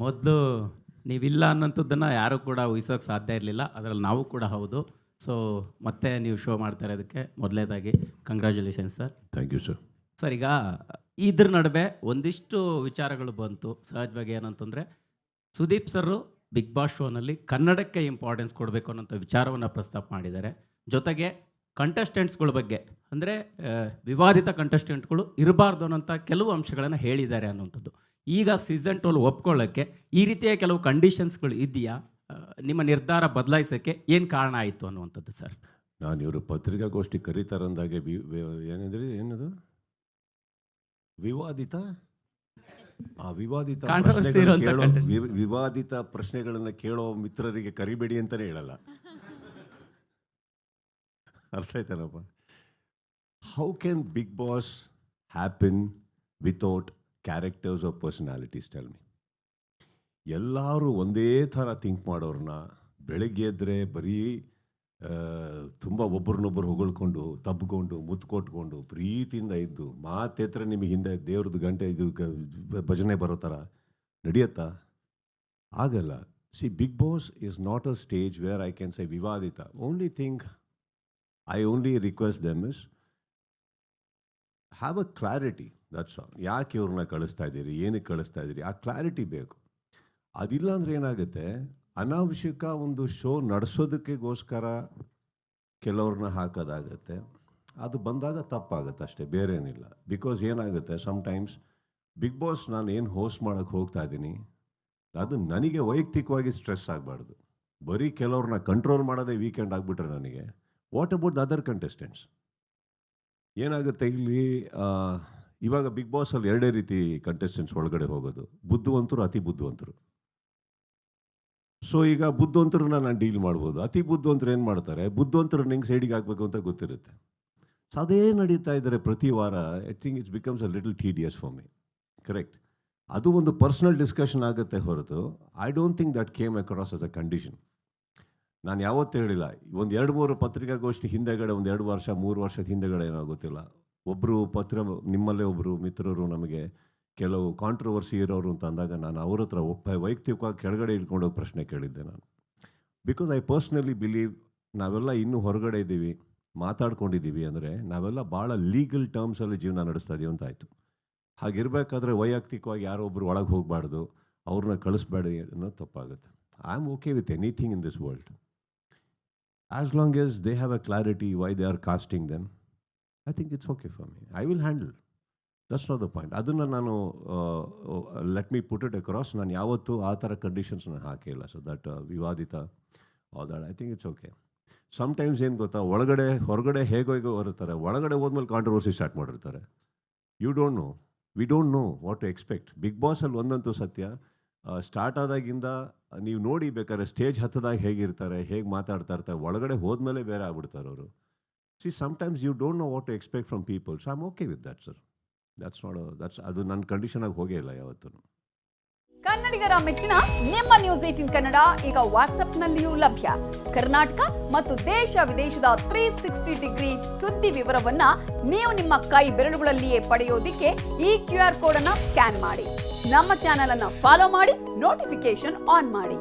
ಮೊದಲು ನೀವಿಲ್ಲ ಅನ್ನೋಂಥದ್ದನ್ನು ಯಾರೂ ಕೂಡ ಊಹಿಸೋಕೆ ಸಾಧ್ಯ ಇರಲಿಲ್ಲ. ಅದರಲ್ಲಿ ನಾವು ಕೂಡ ಹೌದು. ಸೊ ಮತ್ತೆ ನೀವು ಶೋ ಮಾಡ್ತಾ ಇರೋದಕ್ಕೆ ಮೊದಲೇದಾಗಿ congratulation sir thank you sir sir ಈಗ ಇದ್ರ ನಡುವೆ ಒಂದಿಷ್ಟು ವಿಚಾರಗಳು ಬಂತು. ಸಹಜವಾಗಿ ಏನಂತಂದರೆ ಸುದೀಪ್ ಸರ್ ಬಿಗ್ ಬಾಸ್ ಶೋನಲ್ಲಿ ಕನ್ನಡಕ್ಕೆ ಇಂಪಾರ್ಟೆನ್ಸ್ ಕೊಡಬೇಕು ಅನ್ನೋಂಥ ವಿಚಾರವನ್ನು ಪ್ರಸ್ತಾಪ ಮಾಡಿದ್ದಾರೆ. ಜೊತೆಗೆ ಕಂಟೆಸ್ಟೆಂಟ್ಸ್ಗಳ ಬಗ್ಗೆ ಅಂದರೆ ವಿವಾದಿತ ಕಂಟೆಸ್ಟೆಂಟ್ಗಳು ಇರಬಾರ್ದು ಅನ್ನೋಂಥ ಕೆಲವು ಅಂಶಗಳನ್ನು ಹೇಳಿದ್ದಾರೆ ಅನ್ನೋಂಥದ್ದು. ಈಗ ಸೀಸನ್ ಟೋಲ್ ಒಪ್ಕೊಳ್ಳೋಕ್ಕೆ ಈ ರೀತಿಯ ಕೆಲವು ಕಂಡೀಷನ್ಸ್ಗಳು ಇದೆಯಾ ನಿಮ್ಮ ನಿರ್ಧಾರ ಬದಲಾಯಿಸೋಕ್ಕೆ ಏನು ಕಾರಣ ಆಯಿತು ಅನ್ನುವಂಥದ್ದು ಸರ್. ನಾನು ಇವರು ಪತ್ರಿಕಾಗೋಷ್ಠಿ ಕರೀತಾರಂದಾಗೆ ವಿ ಏನಂದ್ರೆ ಏನದು? ವಿವಾದಿತ? ಆ ವಿವಾದಿತ ಕೇಳೋ ವಿವಾದಿತ ಪ್ರಶ್ನೆಗಳನ್ನ ಕೇಳೋ ಮಿತ್ರರಿಗೆ ಕರಿಬೇಡಿ ಅಂತಾನೆ ಹೇಳಲ್ಲ. ಅರ್ಥ ಆಯ್ತಾರಪ್ಪ how can Bigg Boss happen without characters of personalities tell me ಎಲ್ಲರೂ ಒಂದೇ ಥರ ಥಿಂಕ್ ಮಾಡೋರನ್ನ ಬೆಳಗ್ಗೆ ಎದ್ದರೆ ಬರೀ ತುಂಬ ಒಬ್ರನ್ನೊಬ್ರು ಹೊಗಳ್ಕೊಂಡು, ತಬ್ಕೊಂಡು, ಮುತ್ಕೊಟ್ಕೊಂಡು, ಪ್ರೀತಿಯಿಂದ ಇದ್ದು, ಮಾತೆತ್ರ ನಿಮಗೆ ಹಿಂದೆ ದೇವ್ರದ್ದು ಗಂಟೆ ಇದು ಭಜನೆ ಬರೋ ಥರ ನಡೆಯತ್ತಾ? ಆಗಲ್ಲ. See Bigg Boss is not a stage where I can say ವಿವಾದಿತ. Only thing I only request them is have a clarity that's all ಯಾಕೆ ಇವ್ರನ್ನ ಕಳಿಸ್ತಾ ಇದ್ದೀರಿ? ಏನಕ್ಕೆ ಕಳಿಸ್ತಾ ಇದ್ದೀರಿ? ಆ ಕ್ಲಾರಿಟಿ ಬೇಕು. ಅದಿಲ್ಲ ಅಂದ್ರೆ ಏನಾಗುತ್ತೆ? ಅನಾವಶ್ಯಕ ಒಂದು ಶೋ ನಡೆಸೋದಕ್ಕೆಗೋಸ್ಕರ ಕೆಲವ್ರನ್ನ ಹಾಕೋದಾಗತ್ತೆ. ಅದು ಬಂದಾಗ ತಪ್ಪಾಗುತ್ತೆ ಅಷ್ಟೇ, ಬೇರೇನಿಲ್ಲ. ಬಿಕಾಸ್ ಏನಾಗುತ್ತೆ? ಸಮಟೈಮ್ಸ್ ಬಿಗ್ ಬಾಸ್ ನಾನು ಏನು ಹೋಸ್ಟ್ ಮಾಡೋಕ್ಕೆ ಹೋಗ್ತಾ ಇದ್ದೀನಿ, ಅದು ನನಗೆ ವೈಯಕ್ತಿಕವಾಗಿ ಸ್ಟ್ರೆಸ್ ಆಗಬಾರ್ದು. ಬರೀ ಕೆಲವ್ರನ್ನ ಕಂಟ್ರೋಲ್ ಮಾಡೋದೇ ವೀಕೆಂಡ್ ಆಗಿಬಿಟ್ರೆ ನನಗೆ. What about the other contestants ಏನಾಗುತ್ತೆ ಇಲ್ಲಿ ಇವಾಗ ಬಿಗ್ ಬಾಸಲ್ಲಿ ಎರಡೇ ರೀತಿ ಕಂಟೆಸ್ಟೆಂಟ್ಸ್ ಒಳಗಡೆ ಹೋಗೋದು. ಬುದ್ಧಿವಂತರು, ಅತಿ ಬುದ್ಧಿವಂತರು. ಸೊ ಈಗ ಬುದ್ಧಿವಂತರನ್ನ ನಾನು ಡೀಲ್ ಮಾಡ್ಬೋದು. ಅತಿ ಬುದ್ಧಿವಂತರು ಏನು ಮಾಡ್ತಾರೆ? ಬುದ್ಧಿವಂತರು ನಿಂಗೆ ಸೈಡಿಗೆ ಹಾಕಬೇಕು ಅಂತ ಗೊತ್ತಿರುತ್ತೆ. ಸೊ ಅದೇ ನಡೀತಾ ಇದ್ದಾರೆ ಪ್ರತಿ ವಾರ I think it's becomes a little T D S for me correct ಅದು ಒಂದು ಪರ್ಸ್ನಲ್ ಡಿಸ್ಕಷನ್ ಆಗುತ್ತೆ ಹೊರತು. I don't think that came across as a condition ನಾನು ಯಾವತ್ತೂ ಹೇಳಿಲ್ಲ. ಒಂದು ಎರಡು ಮೂರು ಪತ್ರಿಕಾಗೋಷ್ಠಿ ಹಿಂದೆಗಡೆ, ಒಂದು ಎರಡು ವರ್ಷ, ಮೂರು ವರ್ಷದ ಹಿಂದೆಗಡೆ ಏನೋ ಗೊತ್ತಿಲ್ಲ. ಒಬ್ಬರು ಪತ್ರ, ನಿಮ್ಮಲ್ಲೇ ಒಬ್ಬರು ಮಿತ್ರರು ನಮಗೆ ಕೆಲವು ಕಾಂಟ್ರವರ್ಸಿ ಇರೋರು ಅಂತ ಅಂದಾಗ ನಾನು ಅವ್ರ ಹತ್ರ ಒಪ್ಪ ವೈಯಕ್ತಿಕವಾಗಿ ಕೆಳಗಡೆ ಇಟ್ಕೊಂಡೋಗಿ ಪ್ರಶ್ನೆ ಕೇಳಿದ್ದೆ ನಾನು. ಬಿಕಾಸ್ ಐ ಪರ್ಸ್ನಲಿ ಬಿಲೀವ್ ನಾವೆಲ್ಲ ಇನ್ನೂ ಹೊರಗಡೆ ಇದ್ದೀವಿ, ಮಾತಾಡ್ಕೊಂಡಿದ್ದೀವಿ ಅಂದರೆ ನಾವೆಲ್ಲ ಭಾಳ ಲೀಗಲ್ ಟರ್ಮ್ಸಲ್ಲಿ ಜೀವನ ನಡೆಸ್ತಾ ಇದೀವಿ ಅಂತ ಆಯಿತು ಹಾಗಿರಬೇಕಾದ್ರೆ ವೈಯಕ್ತಿಕವಾಗಿ ಯಾರೋ ಒಬ್ಬರು ಒಳಗೆ ಹೋಗಬಾರ್ದು ಅವ್ರನ್ನ ಕಳಿಸ್ಬೇಡಿ ಅನ್ನೋದು ತಪ್ಪಾಗುತ್ತೆ. I am okay with anything in this world as long as they have a clarity why they are casting them I think it's okay for me I will handle that's not the point ಅದನ್ನು ನಾನು let me put it across ನಾನು ಯಾವತ್ತೂ ಆ ಥರ conditions ನಾನು ಹಾಕಿಲ್ಲ so that ವಿವಾದಿತ that I think it's okay sometimes ಏನು ಗೊತ್ತಾ? ಒಳಗಡೆ, ಹೊರಗಡೆ ಹೇಗೋ ಹೇಗೋ ಬರುತ್ತಾರೆ. ಒಳಗಡೆ ಹೋದ್ಮೇಲೆ ಕಾಂಟ್ರವರ್ಸಿ ಸ್ಟಾರ್ಟ್ ಮಾಡಿರ್ತಾರೆ. You don't know we don't know what to expect Bigg ಬಾಸಲ್ಲಿ ಒಂದಂತೂ ಸತ್ಯ. ಸ್ಟಾರ್ಟ್ ಆದಾಗಿಂದ ನೀವು ನೋಡಿ ಬೇಕಾದ್ರೆ ಸ್ಟೇಜ್ ಹತ್ತದಾಗ ಹೇಗಿರ್ತಾರೆ, ಹೇಗೆ ಮಾತಾಡ್ತಾ ಇರ್ತಾರೆ, ಒಳಗಡೆ ಹೋದ್ಮೇಲೆ ಬೇರೆ ಆಗ್ಬಿಡ್ತಾರೆ ಅವರು. See you you know what what expect from people. People I'm okay with that, sir. Sir that's a, that's ಅದು ನನ್ನ ಕಂಡೀಷನಾಗಿ ಹೋಗೇ ಇಲ್ಲ ಯಾವತ್ತೂ ಕನ್ನಡಿಗರ ಮೆಚ್ಚಿನ ನಿಮ್ಮ ನ್ಯೂಸ್ ಏಟಿನ್ ಕನ್ನಡ ಈಗ ವಾಟ್ಸ್ಆಪ್ನಲ್ಲಿಯೂ ಲಭ್ಯ ಕರ್ನಾಟಕ ಮತ್ತು ದೇಶ ವಿದೇಶದ ತ್ರೀ ಸಿಕ್ಸ್ಟಿ ಡಿಗ್ರಿ ಸುದ್ದಿ ವಿವರವನ್ನ ನೀವು ನಿಮ್ಮ ಕೈ ಬೆರಳುಗಳಲ್ಲಿಯೇ ಪಡೆಯೋದಿಕ್ಕೆ ಈ ಕ್ಯೂ ಆರ್ ಕೋಡ್ ಅನ್ನ ಸ್ಕ್ಯಾನ್ ಮಾಡಿ ನಮ್ಮ ಚಾನೆಲ್ ಅನ್ನ ಫಾಲೋ ಮಾಡಿ ನೋಟಿಫಿಕೇಶನ್ ಆನ್ ಮಾಡಿ